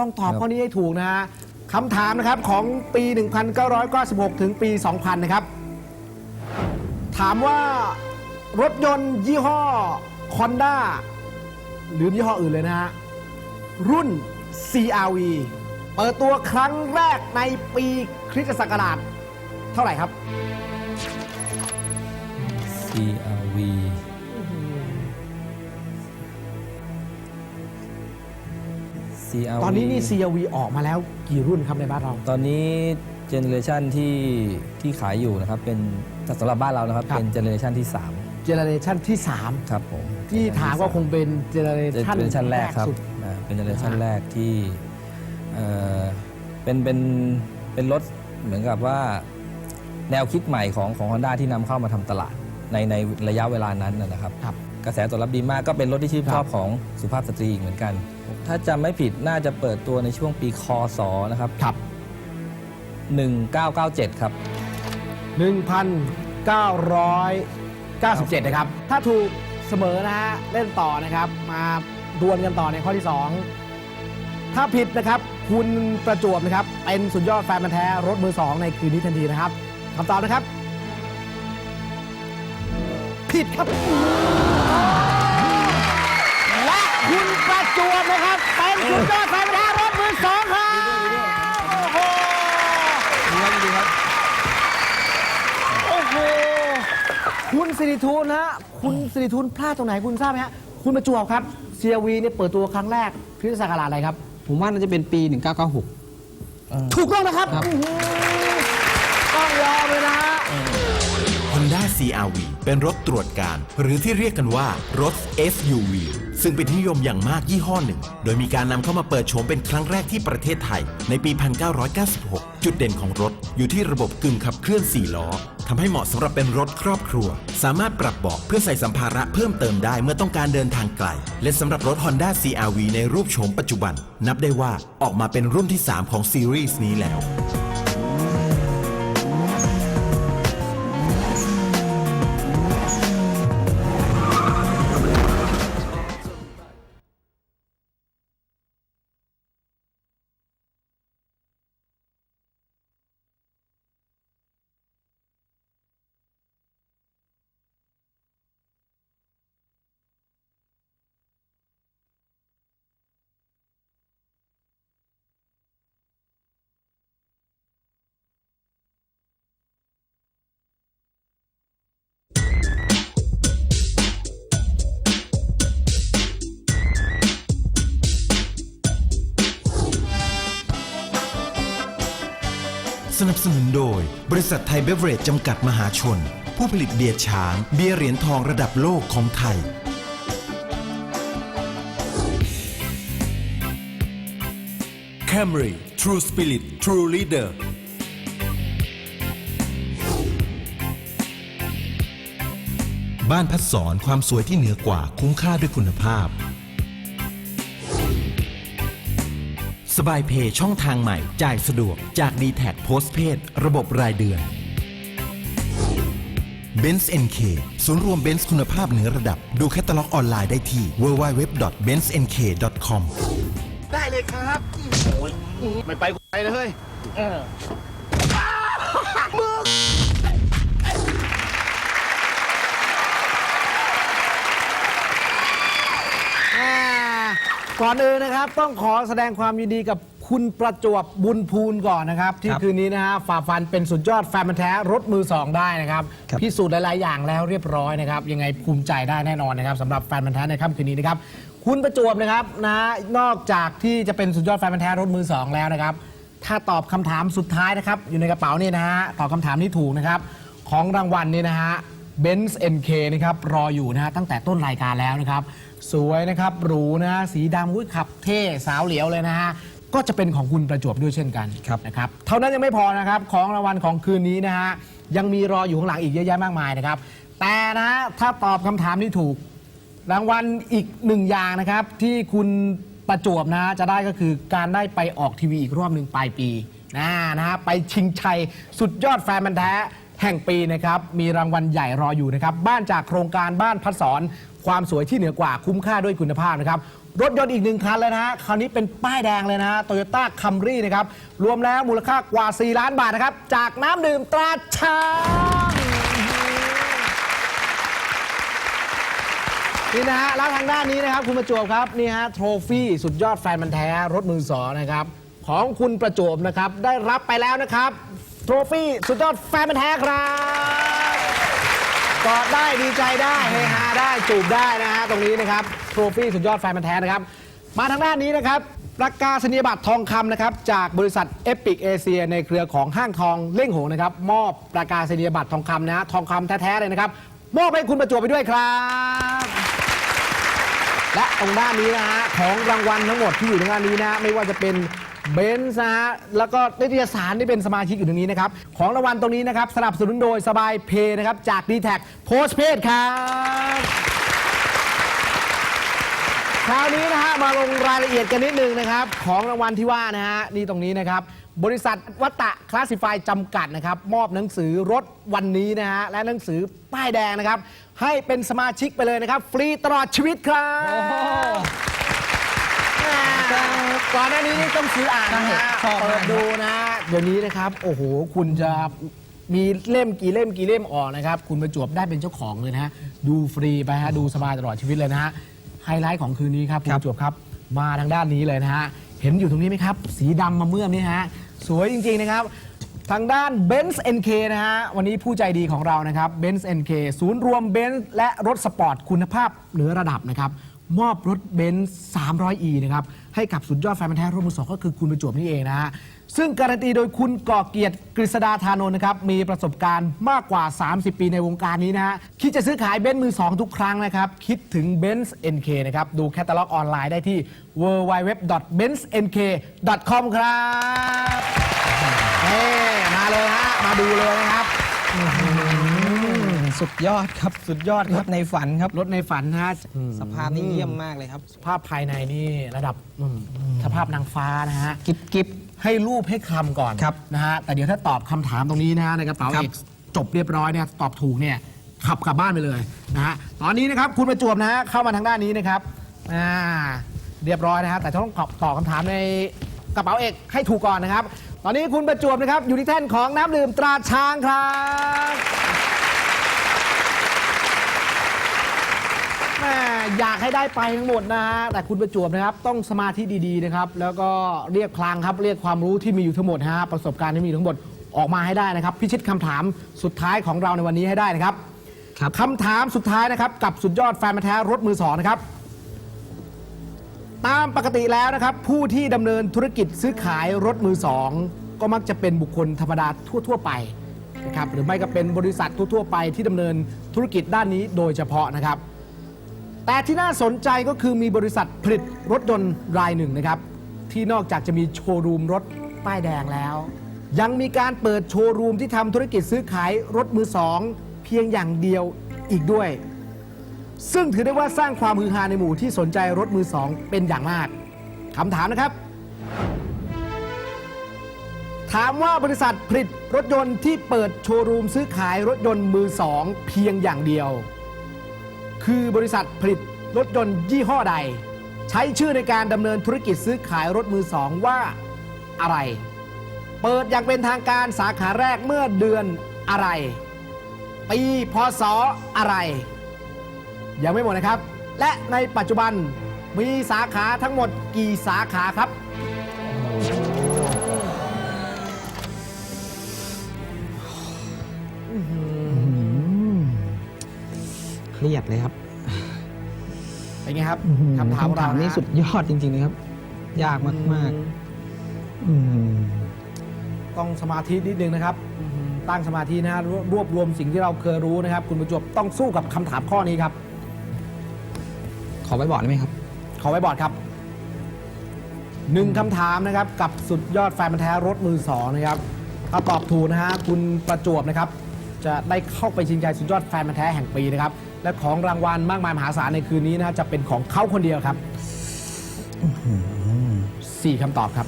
ต้องตอบข้อนี้ให้ถูกนะฮะคำถามนะครับของปี 1996 ถึงปี 2000 นะครับ ถามว่ารถยนต์ยี่ห้อ Honda หรือยี่ห้ออื่นเลยนะฮะ รุ่น CRV เปิดตัวครั้งแรกในปีคริสตศักราช เท่าไหร่ครับ CRV CRV ตอนนี้นี่ CRV ออกมาแล้วกี่รุ่นครับในบ้านเรา ตอนนี้เจเนเรชันที่ที่ขายอยู่นะครับ เป็นสำหรับบ้านเรานะครับ ครับ เป็นเจเนเรชันที่เจเนเรชันที่3ครับผม3 ที่ถามว่าคงเป็นเจเนเรเจชันเนเรชันแรกครับสุด อ่าเป็นเจเนเรชันอ่า แรกที่เอ่อเป็นเป็นเป็นรถเหมือนกับว่าแนวคิดใหม่ของของ Honda ที่นำเข้ามาทำตลาดในในระยะเวลานั้นนะนะครับ ครับ กระแสตอบรับดีมากก็เป็นรถที่ชื่นครับชอบของสุภาพสตรีอีกเหมือนกัน ถ้าจำไม่ผิดน่าจะเปิดตัวในช่วงปีคศนะครับครับ1997 ครับ 1,997 นะครับ ถ้าถูกเสมอนะฮะ เล่นต่อนะครับ มาดวลกันต่อในข้อที่ 2 ถ้าผิดนะครับ คุณประจวบนะครับ เป็นสุดยอดแฟนมันธุ์แท้รถมือ 2 ในคืนนี้ทันทีนะครับคำตอบนะครับ ผิดครับ จวบนะครับเป็นสุดยอดแฟนมันธุ์แท้รถมือ2ครับโอ้โหโอ้โหคุณสิริทูลนะฮะคุณสิริทูลพลาดตรงไหนคุณทราบไหมฮะคุณประจวบครับ CRV เนี่ยเปิดตัวครั้งแรกคริสตศักราชอะไรครับ ผมว่าน่าจะเป็นปี 1996 ถูกต้องนะครับครับอื้อหือต้องยอมเลยนะฮะ Honda CRV เป็นรถตรวจการ หรือที่เรียกกันว่ารถ SUV ซึ่งเป็นที่นิยมอย่างมากยี่ห้อหนึ่ง โดยมีการนำเข้ามาเปิดโฉมเป็นครั้งแรกที่ประเทศไทย ในปี 1996 จุดเด่นของรถอยู่ที่ระบบกึ่งขับเคลื่อน 4 ล้อทำให้เหมาะสำหรับเป็นรถครอบครัว สามารถปรับเบาะเพื่อใส่สัมภาระเพิ่มเติมได้เมื่อต้องการเดินทางไกล และสำหรับรถ Honda CRV ในรูปโฉมปัจจุบัน นับได้ว่าออกมาเป็นรุ่นที่ 3 ของซีรีส์นี้แล้ว สนับสนุนโดย บริษัทไทยเบเวอเรจจำกัดมหาชน ผู้ผลิตเบียร์ช้าง เบียร์เหรียญทองระดับโลกของไทย Camry True Spirit True Leader บ้านพัดสอนความสวยที่เหนือกว่าคุ้มค่าด้วยคุณภาพ สบายเพย์ช่องทางใหม่ จ่ายสะดวกจาก d t แทโพสเพดระบบรายเดือน b e n z NK ศูนย์รวมเบนซ์คุณภาพเหนือระดับ ดูแคตตาล็อกออนไลน์ได้ที่ www.benzNK.com ได้เลยครับโอ้ยไม่ไปไปเลยเฮ้ยอ่ ก่อนอื่นนะครับ ต้องขอแสดงความยินดีกับคุณประจวบบุญพูนก่อนนะครับ ที่ครับคืนนี้นะฮะฝ่าฟันเป็นสุดยอดแฟนมันธุ์แท้รถมือสองได้นะครับครับ พิสูจน์หลาย ๆ อย่างแล้วเรียบร้อยนะครับ ยังไงภูมิใจได้แน่นอนนะครับสำหรับแฟนมันธุ์แท้ในค่ำคืนนี้นะครับ คุณประจวบนะครับนะนอกจากที่จะเป็นสุดยอดแฟนมันธุ์แท้รถมือสองแล้วนะครับ ถ้าตอบคำถามสุดท้ายนะครับ อยู่ในกระเป๋านี่นะฮะตอบคำถามนี้ถูกนะครับ ของรางวัลนี่นะฮะ Benz NK นะครับรออยู่นะฮะตั้งแต่ต้นรายการแล้วนะครับ สวยนะครับหรูนะฮะสีดำอุ้ยขับเท่สาวเหลียวเลยนะฮะก็จะเป็นของคุณประจวบด้วยเช่นกันครับ นะครับเท่านั้นยังไม่พอนะครับของรางวัลของคืนนี้นะฮะยังมีรออยู่ข้างหลังอีกเยอะแยะมากมายนะครับ แต่นะฮะถ้าตอบคำถามที่ถูก รางวัลอีกหนึ่งอย่างนะครับ ที่คุณประจวบนะฮะจะได้ก็คือการได้ไปออกทีวีอีกรอบหนึ่งปลายปีนะนะฮะไปชิงชัยสุดยอดแฟนมันธุ์แท้แห่งปีนะครับ มีรางวัลใหญ่รออยู่นะครับ บ้านจากโครงการบ้านพัดสอน ความสวยที่เหนือกว่าคุ้มค่าด้วยคุณภาพนะครับ รถยนต์อีกหนึ่งคันเลยนะฮะคราวนี้เป็นป้ายแดงเลยนะฮะโตโยต้าคัมรี่นะครับ รวมแล้วมูลค่ากว่า 4 ล้านบาทนะครับ จากน้ำดื่มตราช้างนี่นะฮะแล้วทางด้านนี้นะครับ คุณประจวบครับนี่ฮะโทรฟี่สุดยอดแฟนมันธุ์แท้รถมือสองนะครับของคุณประจวบนะครับได้รับไปแล้วนะครับ โทรฟี่สุดยอดแฟนมันธุ์แท้ครับ กอดได้ดีใจได้เฮฮาได้จูบได้นะฮะตรงนี้นะครับโทรฟี่สุดยอดแฟนมันธุ์แท้นะครับ มาทางด้านนี้นะครับประกาศนียบัตรทองคำนะครับจากบริษัทเอพิกเอเชียในเครือของห้างทองเล่งหงนะครับ มอบประกาศนียบัตรทองคำนะฮะทองคำแท้ๆเลยนะครับ มอบให้คุณประจวบไปด้วยครับ และตรงด้านนี้นะฮะของรางวัลทั้งหมดที่อยู่ในงานนี้นะฮะไม่ว่าจะเป็น เบนซ์นะฮะแล้วก็นิตยสารที่เป็นสมาชิกอยู่ตรงนี้นะครับ ของรางวัลตรงนี้นะครับ สนับสนุนโดยสบายเพย์นะครับ จาก d t แท็กโพสเพจครับคราวนี้นะฮะมาลงรายละเอียดกันนิดนึงนะครับ ของรางวัลที่ว่านะฮะนี่ตรงนี้นะครับ บริษัทวัตตะคลาสสิฟายจำกัดนะครับ มอบหนังสือรถวันนี้นะฮะและหนังสือป้ายแดงนะครับ ให้เป็นสมาชิกไปเลยนะครับ ฟรีตลอดชีวิตครับ ก่อนหน้านี้นี่ต้องซื้ออ่านนะฮะชอบมาก เปิดดูนะ เดี๋ยวนี้นะครับ โอ้โห คุณจะมีเล่มกี่เล่มกี่เล่มออกนะครับ คุณประจวบได้เป็นเจ้าของเลยนะฮะ ดูฟรีไปฮะ ดูสบายตลอดชีวิตเลยนะฮะ ไฮไลท์ของคืนนี้ครับ คุณประจวบครับ มาทางด้านนี้เลยนะฮะ เห็นอยู่ตรงนี้ไหมครับ สีดำมาเมื่อมนี่ฮะ สวยจริง ๆ นะครับ ทางด้าน Benz NK นะฮะ วันนี้ผู้ใจดีของเรานะครับ Benz NK ศูนย์รวมเบนซ์และรถสปอร์ตคุณภาพเหนือระดับนะครับ มอบรถเบนซ์ 300e นะครับ ให้กับสุดยอดแฟนพันธ์แท้รถมือสองก็คือคุณประจวบนี่เองนะฮะ ซึ่งการันตีโดยคุณก่อเกียรติกฤษดาธานนท์นะครับ มีประสบการณ์มากกว่า 30 ปีในวงการนี้นะฮะ คิดจะซื้อขายเบนซ์มือสองทุกครั้งนะครับ คิดถึง Benz NK นะครับ ดูแคตตาล็อกออนไลน์ได้ที่ www.benzNK.com ครับเฮ้มาเลยฮะมาดูเลยนะครับ สุดยอดครับสุดยอดครับในฝันครับรถในฝันนะฮะสภาพนี่เยี่ยมมากเลยครับสภาพภายในนี่ระดับอืมสภาพนางฟ้านะฮะ กิบกิบให้รูปให้คำก่อนครับนะฮะ แต่เดี๋ยวถ้าตอบคำถามตรงนี้นะฮะในกระเป๋าครับ เอกจบเรียบร้อยเนี่ยตอบถูกเนี่ยขับกลับบ้านไปเลยนะฮะ ตอนนี้นะครับคุณประจวบนะฮะเข้ามาทางด้านนี้นะครับ อ่า เรียบร้อยนะฮะ แต่ต้องตอบคำถามในกระเป๋าเอกให้ถูกก่อนนะครับ ตอนนี้คุณประจวบนะครับอยู่ที่แท่นของน้ำดื่มตราช้างครับ แม่ อยากให้ได้ไปทั้งหมดนะฮะแต่คุณประจวบนะครับต้องสมาธิดีๆนะครับ แล้วก็เรียกพลังครับเรียกความรู้ที่มีอยู่ทั้งหมดฮะประสบการณ์ที่มีอยู่ทั้งหมดออกมาให้ได้นะครับ พิชิตคำถามสุดท้ายของเราในวันนี้ให้ได้นะครับครับ คำถามสุดท้ายนะครับ กับสุดยอดแฟนมาแท้รถมือสองนะครับ ตามปกติแล้วนะครับ ผู้ที่ดำเนินธุรกิจซื้อขายรถมือสองก็มักจะเป็นบุคคลธรรมดาทั่ว ๆ ไปนะครับหรือไม่ก็เป็นบริษัททั่ว ๆ ไปที่ดำเนินธุรกิจด้านนี้โดยเฉพาะนะครับ แต่ที่น่าสนใจก็คือมีบริษัทผลิตรถยนต์รายหนึ่งนะครับ ที่นอกจากจะมีโชว์รูมรถป้ายแดงแล้ว ยังมีการเปิดโชว์รูมที่ทำธุรกิจซื้อขายรถมือสอง เพียงอย่างเดียวอีกด้วย ซึ่งถือได้ว่าสร้างความฮือฮาในหมู่ที่สนใจรถมือสองเป็นอย่างมากคำถามนะครับ ถามว่าบริษัทผลิตรถยนต์ที่เปิดโชว์รูมซื้อขายรถยนต์มือสองเพียงอย่างเดียว คือบริษัทผลิตรถยนต์ยี่ห้อใด ใช้ชื่อในการดำเนินธุรกิจซื้อขายรถมือสองว่าอะไร เปิดอย่างเป็นทางการสาขาแรกเมื่อเดือนอะไร ปีพศอะไร ยังไม่หมดนะครับ และในปัจจุบันมีสาขาทั้งหมดกี่สาขาครับ เครียดเลยครับเป็นไงครับคำถามของเรานี่นะสุดยอดจริงๆเลยครับ ยากมากๆอืมต้องสมาธินิดนึงนะครับอืมตั้งสมาธินะฮะรวรวบรวมสิ่งที่เราเคยรู้นะครับ คุณประจวบต้องสู้กับคำถามข้อนี้ครับ ขอไว้บอร์ดได้ไหมครับ ขอไว้บอร์ดครับหนึ่งคำถามนะครับ กับสุดยอดแฟนพันธุ์แท้รถมือสองนะครับถ้าตอบถูกนะฮะคุณประจวบนะครับ จะได้เข้าไปชิงชัยสุดยอดแฟนพันธุ์แท้แห่งปีนะครับ และของรางวัลมากมายมหาศาลในคืนนี้นะฮะจะเป็นของเขาคนเดียวครับสี่คำตอบครับ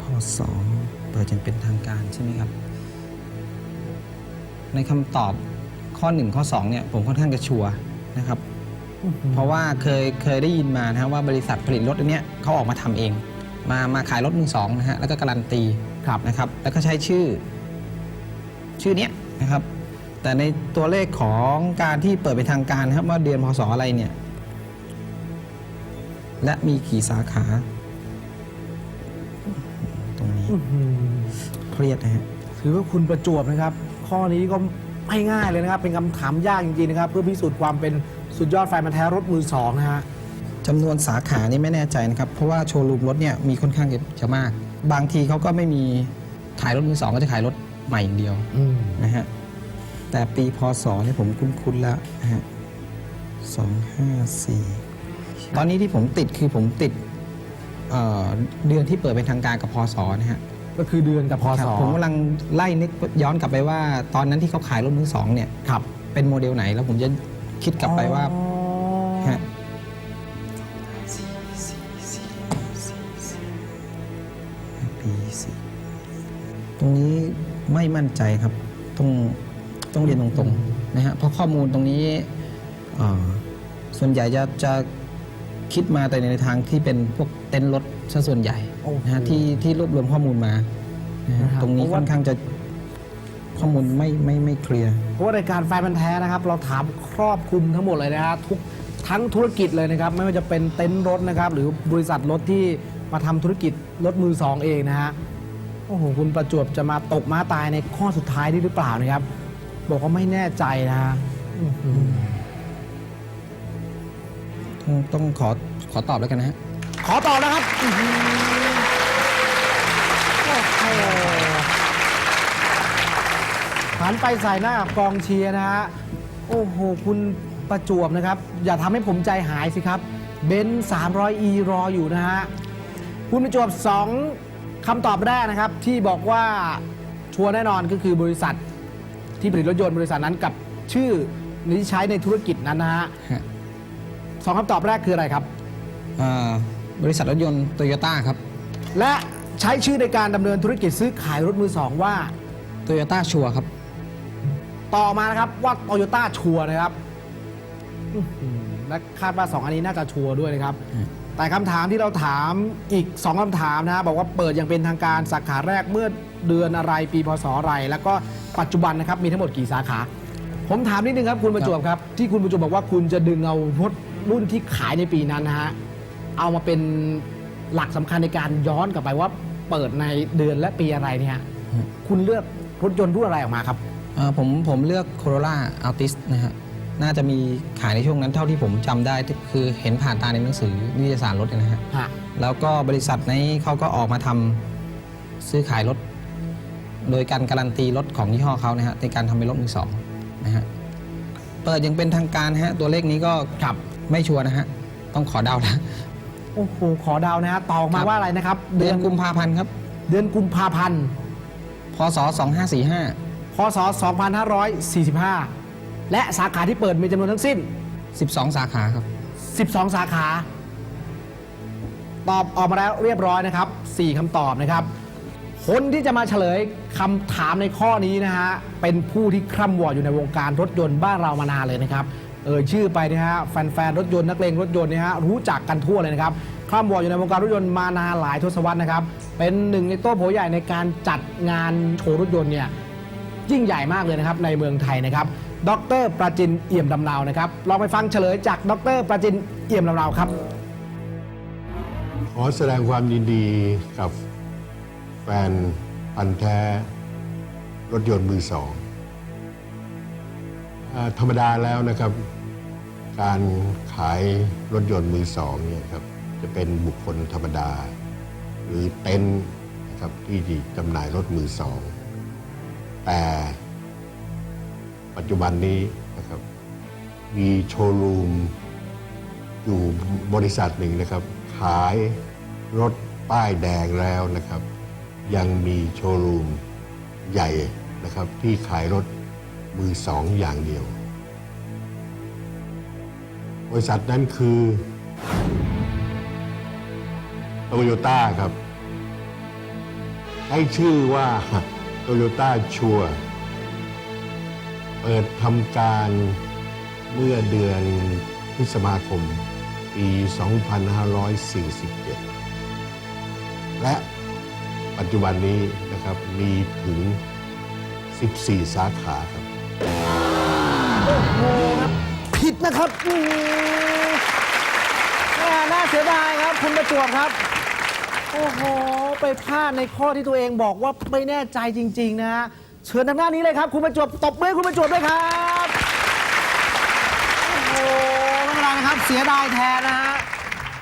พศเปิดจนเป็นทางการใช่ไหมครับ ในคำตอบข้อข้อ1ข้อ2เนี่ยผมค่อนข้างจะชัวร์นะครับ เพราะว่าเคยเคยได้ยินมานะฮะว่าบริษัทผลิตรถอันเนี้ยเขาออกมาทำเอง มามาขายรถมือสองนะฮะแล้วก็การันตีครับนะครับ แล้วก็ใช้ชื่อ ชื่อเนี้ยนะครับ แต่ในตัวเลขของการที่เปิดเป็นทางการนะครับว่าเดือนพศอะไรเนี่ย และมีกี่สาขา ตรงนี้เครียดนะฮะถือว่าคุณประจวบนะครับ ข้อนี้ก็ไม่ง่ายเลยนะครับ เป็นคำถามยากจริงๆนะครับ เพื่อพิสูจน์ความเป็นสุดยอดแฟนมันธุ์แท้รถมือสองนะฮะ จำนวนสาขานี่ไม่แน่ใจนะครับ เพราะว่าโชว์รูมรถเนี่ยมีค่อนข้างจะมาก บางทีเขาก็ไม่มีขายรถมือสองก็จะขายรถ ใหม่อย่างเดียวอืมนะฮะแต่ปีพศเนี่ยผมคุ้นๆแล้วนะฮะสองห้าสี่ตอนนี้ที่ผมติดคือผมติดเอ่อเดือนที่เปิดเป็นทางการกับพศนะฮะ ก็คือเดือนกับพคศรับผมกำลังไล่นึกย้อนกลับไปว่า ตอนนั้นที่เขาขายรถมือสองเนี่ย ครับเป็นโมเดลไหนแล้วผมจะคิดกลับไปว่าอ๋อฮะปีสี่ตรงนี้ ไม่มั่นใจครับต้องต้องเรียนตรงๆนะฮะเพราะข้อมูลตรงนี้เอ่อส่วนใหญ่จะจะคิดมาแต่ในทางที่เป็นพวกเต็นท์รถซะส่วนใหญ่โอ้โหนะฮะที่ที่รวบรวมข้อมูลมานะฮะนะครับตรงนี้เพราะว่าค่อนข้างจะข้อมูลไม่ไม่ไม่เคลียร์เพราะว่ารายการแฟนมันธุ์แท้นะครับ เราถามครอบคลุมทั้งหมดเลยนะฮะทุกทั้งธุรกิจเลยนะครับ ไม่ว่าจะเป็นเต็นท์รถนะครับ หรือบริษัทรถที่มาทำธุรกิจรถมือสองเองนะฮะ โอ้โหคุณประจวบจะมาตกม้าตายในข้อสุดท้ายนี่หรือเปล่านะครับ บอกว่าไม่แน่ใจนะฮะอื้อหือต้องต้องขอขอตอบแล้วกันนะฮะขอตอบนะครับอื้อหือโอ้โหหันไปใส่หน้ากับกองเชียร์นะฮะโอ้โหคุณประจวบนะครับ อย่าทำให้ผมใจหายสิครับเบนซ์ 300e รออยู่นะฮะคุณประจวบ2 คำตอบแรกนะครับที่บอกว่าชัวร์แน่นอนก็คือบริษัทที่ผลิตรถยนต์บริษัทนั้นกับชื่อที่ใช้ในธุรกิจนั้นนะฮะฮะสองคำตอบแรกคืออะไรครับ อ่าบริษัทรถยนต์โตโยต้าครับและใช้ชื่อในการดำเนินธุรกิจซื้อขายรถมือสองว่า โตโยต้าชัวครับ ต่อมานะครับว่าโตโยต้าชัวร์นะครับอื้อหือและคาดว่า2อันนี้น่าจะชัวร์ด้วยนะครับ อืม แต่คำถามที่เราถามอีก 2คำถามนะบอกว่าเปิดอย่างเป็นทางการสาขาแรกเมื่อเดือนอะไรปีพศอะไร แล้วก็ปัจจุบันนะครับมีทั้งหมดกี่สาขา ผมถามนิดนึงครับคุณประจวบครับ ที่คุณประจวบบอกว่าคุณจะดึงเอารถรุ่นที่ขายในปีนั้นนะฮะเอามาเป็นหลักสำคัญในการย้อนกลับไปว่าเปิดในเดือนและปีอะไรเนี่ยคุณเลือกรถยนต์รุ่นอะไรออกมาครับอ่าผมผมเลือก Corolla Altis นะฮะ น่าจะมีขายในช่วงนั้นเท่าที่ผมจำได้คือเห็นผ่านตาในหนังสือนิตยสารรถนะฮะฮะแล้วก็บริษัทนี้เขาก็ออกมาทำซื้อขายรถ โดยการการันตีรถของยี่ห้อเขานะฮะในการทำเป็นรถมือสองนะฮะเปิดอยังเป็นทางการนะฮะตัวเลขนี้ก็ครับไม่ชัวร์นะฮะต้องขอเดานะโอ้โหขอเดาวนะฮะตอบมาครับว่าอะไรนะครับ เดือนกุมภาพันธ์ครับ เดือนกุมภาพันธ์พศ2545พศ2545 และสาขาที่เปิดมีจำนวนทั้งสิ้น 12 สาขาครับ 12 สาขา ตอบออกมาแล้วเรียบร้อยนะครับ 4คำตอบนะครับ คนที่จะมาเฉลยคำถามในข้อนี้นะฮะ เป็นผู้ที่คร่ำวอดอยู่ในวงการรถยนต์บ้านเรามานานเลยนะครับ เอ่ยชื่อไปนะฮะ แฟนๆ รถยนต์นักเลงรถยนต์เนี่ยฮะ รู้จักกันทั่วเลยนะครับ คร่ำวอดอยู่ในวงการรถยนต์มานานหลายทศวรรษนะครับ เป็นหนึ่งในโต้โผใหญ่ในการจัดงานโชว์รถยนต์เนี่ยยิ่งใหญ่มากเลยนะครับในเมืองไทยนะครับ ดรประจินเอี่ยมดำนาวนะครับลองไปฟังเฉลยจากดรประจินเอี่ยมดำนาวครับ ขอแสดงความยินดีกับแฟนพันธ์แท้ รถยนต์มือสองอธรรมดาแล้วนะครับ การขายรถยนต์มือสองเนี่ยครับจะเป็นบุคคลธรรมดา หรือเต็นท์นะครับที่จำหน่ายรถมือสอง แต่ ปัจจุบันนี้นะครับ มีโชว์รูมอยู่บริษัทหนึ่งนะครับ ขายรถป้ายแดงแล้วนะครับ ยังมีโชว์รูมใหญ่นะครับ ที่ขายรถมือสองอย่างเดียว บริษัทนั้นคือโตโยต้าครับ ให้ชื่อว่าโตโยต้าชัว เปิดทำการเมื่อเดือนพฤษภาคม ปี 2547 และปัจจุบันนี้นะครับมีถึง 14 สาขาครับ ผิดนะครับอืมแม่น่าเสียดายครับ คุณประจวบครับ โอ้โห ไปพลาดในข้อที่ตัวเองบอกว่าไม่แน่ใจจริง ๆ นะฮะ เชิญทางด้านนี้เลยครับ คุณประจวบตบมือให้คุณประจวบด้วยครับโอ้โหไม่เป็นไรนะครับเสียดายแทนนะฮะ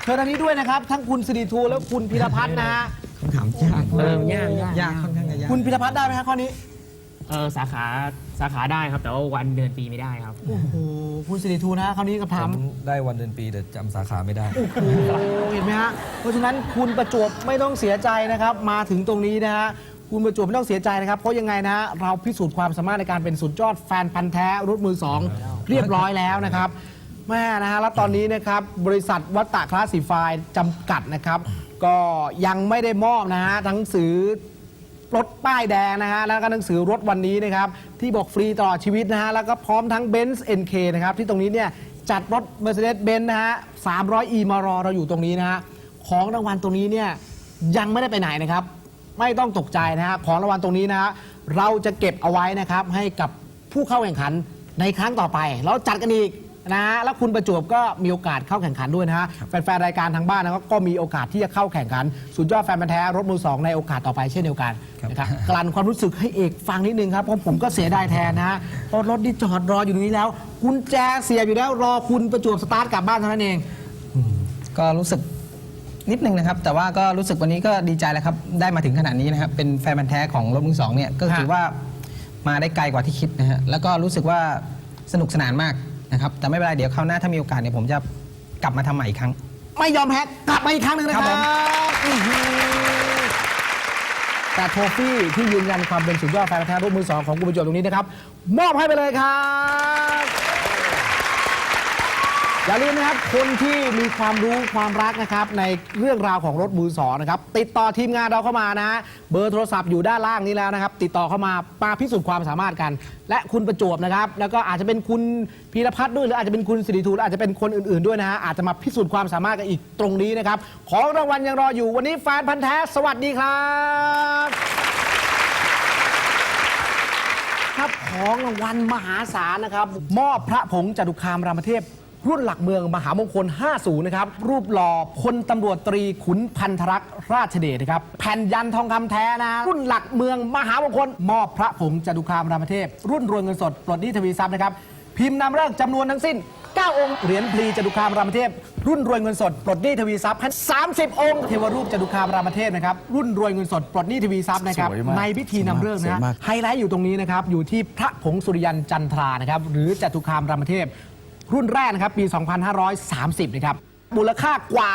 เชิญทางนี้ด้วยนะครับ ทั้งคุณสิริทูลและคุณพิรพัฒน์นะฮะคำถามยากเออยากยาก ยากค่อนข้างจะยากคุณพิรพัฒน์ได้ไหมฮะข้อนี้เออสาขาสาขาได้ครับ แต่ว่าวันเดือนปีไม่ได้ครับ โอ้โหคุณสิริทูลนะฮะข้อนี้คำถามผมได้วันเดือนปีแต่จำสาขาไม่ได้ โอ้โหเห็นไหมฮะ เพราะฉะนั้นคุณประจวบไม่ต้องเสียใจนะครับ มาถึงตรงนี้นะฮะ คุณประจวบไม่ต้องเสียใจนะครับ เพราะยังไงนะฮะเราพิสูจน์ความสามารถในการเป็นสุดยอดแฟนพันธ์แท้รุ่นมือสองเรียบร้อยแล้วนะครับแม่นะฮะแล้วตอนนี้นะครับบริษัทวัตตะคลาสสิฟายจำกัดนะครับ ก็ยังไม่ได้มอบนะฮะหนังสือรถป้ายแดงนะฮะแล้วก็หนังสือรถวันนี้นะครับ ที่บอกฟรีตลอดชีวิตนะฮะแล้วก็พร้อมทั้ง Benz NK นะครับ ที่ตรงนี้เนี่ยจัดรถ Mercedes-Benz นะฮะ 300e มารอเราอยู่ตรงนี้นะฮะของรางวัลตรงนี้เนี่ยยังไม่ได้ไปไหนนะครับ ไม่ต้องตกใจนะฮะของรางวัลตรงนี้นะฮะเราจะเก็บเอาไว้นะครับให้กับผู้เข้าแข่งขันในครั้งต่อไปแล้วจัดกันอีกนะฮะแล้วคุณประจวบก็มีโอกาสเข้าแข่งขันด้วยนะฮะแฟนๆรายการทางบ้านนะครับก็มีโอกาสที่จะเข้าแข่งขันสุดยอดแฟนพันธ์แท้รถมือสองในโอกาสต่อไปเช่นเดียวกันครับนะครับกลั่นความรู้สึกให้เอกฟังนิดนึงครับเพราะผมก็เสียดายแทนนะฮะเพราะรถที่จอดรออยู่ตรงนี้แล้วกุญแจเสียบอยู่แล้วรอคุณประจวบสตาร์ทกลับบ้านเท่านั้นเองก็รู้สึก นิดนึงนะครับ แต่ว่าก็รู้สึกวันนี้ก็ดีใจแล้วครับ ได้มาถึงขนาดนี้นะครับ เป็นแฟนพันธ์แท้ของรถมือสองเนี่ย ก็ถือว่ามาได้ไกลกว่าที่คิดนะฮะ แล้วก็รู้สึกว่าสนุกสนานมากนะครับ แต่ไม่เป็นไร เดี๋ยวคราวหน้าถ้ามีโอกาสเนี่ยผมจะกลับมาทำใหม่อีกครั้ง ไม่ยอมแพ้กลับมาอีกครั้งหนึ่งนะคครัรับบผม อื้อหือแต่โทฟี่ที่ยืนยันความเป็นสุดยอดแฟนพันธ์แท้รถมือสองของคุณประจวบตรงนี้นะครับ มอบให้ไปเลยครับ อย่าลืมนะครับ คนที่มีความรู้ความรักนะครับ ในเรื่องราวของรถมือสองนะครับ ติดต่อทีมงานเราเข้ามานะ เบอร์โทรศัพท์อยู่ด้านล่างนี้แล้วนะครับ ติดต่อเข้ามามาพิสูจน์ความสามารถกัน และคุณประจวบนะครับ แล้วก็อาจจะเป็นคุณพีรพัฒน์ด้วย หรืออาจจะเป็นคุณสิริทูลอาจจะเป็นคนอื่นๆด้วยนะฮะอาจจะมาพิสูจน์ความสามารถกันอีกตรงนี้นะครับของรางวัลยังรออยู่วันนี้แฟนพันธ์แท้สวัสดีครับครับของรางวัลมหาศาลนะครับ มอบพระผงจตุคามรามเทพ รุ่นหลักเมืองมหามงคล 50 นะครับ รูปหล่อพลตำรวจตรีขุนพันธรักษ์ราชเดชนะครับ แผ่นยันทองคำแท้นะ รุ่นหลักเมืองมหามงคล มอบพระผงจตุคามรามเทพ รุ่นรวยเงินสด ปลดหนี้ทวีทรัพย์นะครับ พิมพ์นำเลิกจำนวนทั้งสิ้น 9 องค์ เหรียญพลีจตุคามรามเทพ รุ่นรวยเงินสด ปลดหนี้ทวีทรัพย์30 องค์ เทวรูปจตุคามรามเทพนะครับ รุ่นรวยเงินสด ปลดหนี้ทวีทรัพย์นะครับในพิธีนำเลิกนะฮะไฮไลท์อยู่ตรงนี้นะครับ อยู่ที่พระผงสุริยันจันทรานะครับ หรือจตุคามรามเทพ รุ่นแรกนะครับปี 2530 นะครับมูลค่ากว่า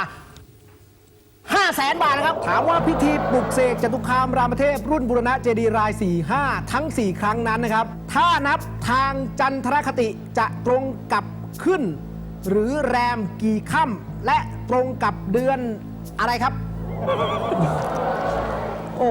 5 0 0แสนบาทนะครับ ถามว่าพิธีปลุกเสกจตุคามรามเทพ รุ่นบุรณะเจดีย์ราย 4 5 ทั้ง 4 ครั้งนั้นนะครับ ถ้านับทางจันทรคติจะตรงกับขึ้น หรือแรมกี่ค่ำและตรงกับเดือนอะไรครับ โอ้